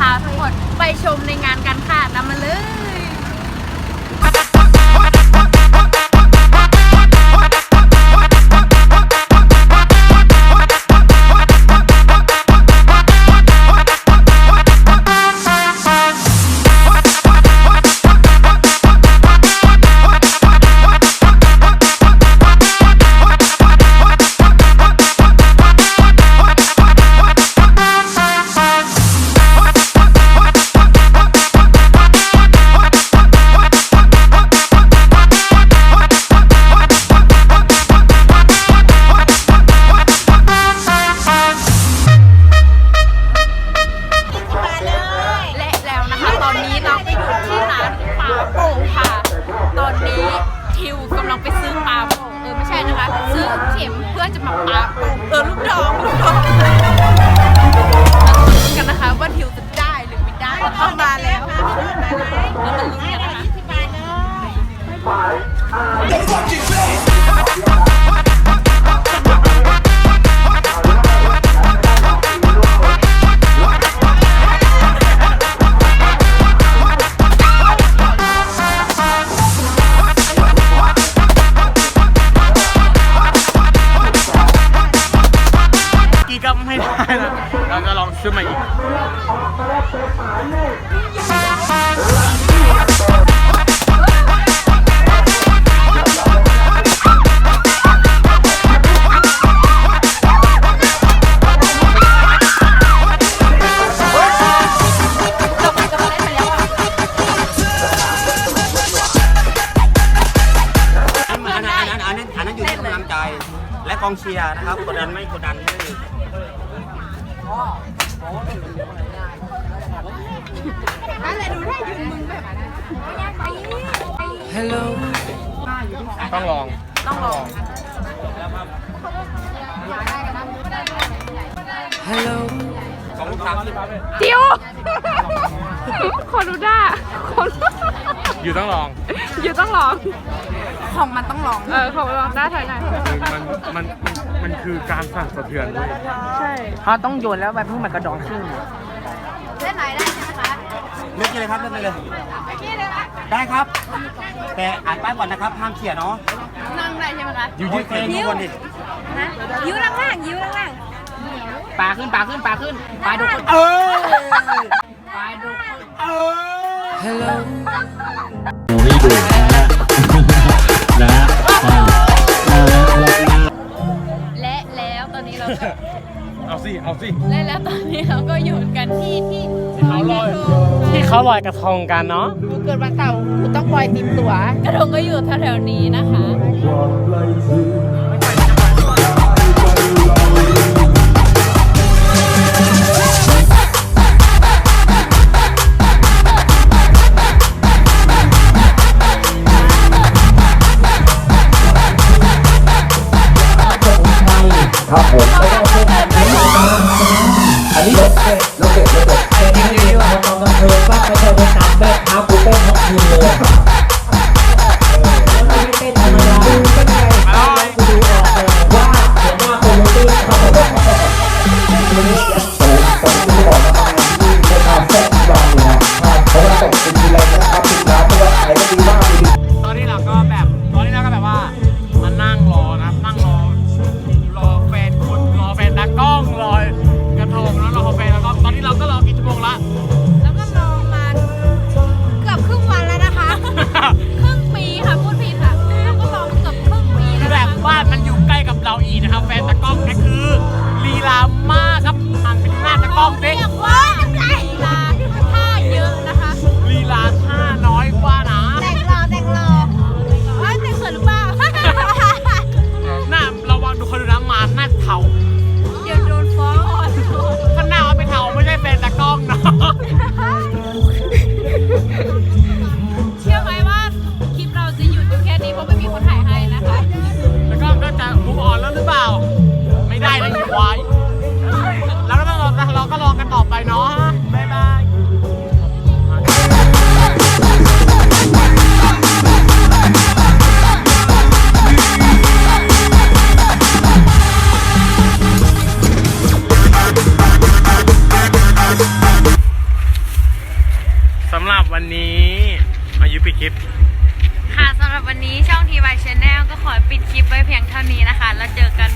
พาทั้งหมดไปชมในงานกันค่ะนำมาเลย นะคะซื้อเข็มเพื่อจะมาปาโป่งเออลูกดองลูกดองมาลุ้นกันนะคะว่าทิวจะได้หรือไม่ได้เข้ามาแล้ว เราจะลองซื้อมาอีกเราไปกันมาได้ไปแล้วอะอันนั้นอันนั้นอันนั้นอันนั้นอยู่ที่กำลังใจ และกองเชียร์นะครับ กดดันไม่กดดันไม่ นั่นแหละดูได้ยืนมึงแบบต้องลอง ต้องลองสองลูกสามสิบทิวคนดูด้าคนอยู่ต้องลอง อยู่ต้องลอง ของมันต้องลอง เออ ของลองได้เท่าไหร่มันมันมัน มันคือการสั่นสะเทือนด้วยใช่เขาต้องโยนแล้วแบบเพิ่งมันกระดองชิ่งเล่นไหนได้ใช่ไหมคะเลือกเลยครับเลือกเลย ได้ครับ แต่อ่านป้ายก่อนนะครับห้ามเขี่ยเนาะนั่งได้ใช่ไหมคะอยู่ยืดเองทุกคนดิฮะยิ้วล่างๆยิ้วล่างปลาขึ้นปลาขึ้นปลาขึ้นปลาดุกเออปลาดุกเออให้ดู สิเอาสิ และแล้วตอนนี้เราก็อยู่กันที่ที่ที่เขาลอย ที่เขาลอยกระทงกันเนาะกูเกิดวันเสาร์กูต้องปล่อยติมตัวกระทงก็อยู่แถวๆนี้นะคะ ครับผมไม่ต้องเพิ่ม คลิป ค่ะสำหรับวันนี้ช่องทีวีชาแนลก็ขอปิดคลิปไว้เพียงเท่านี้นะคะ แล้วเจอกัน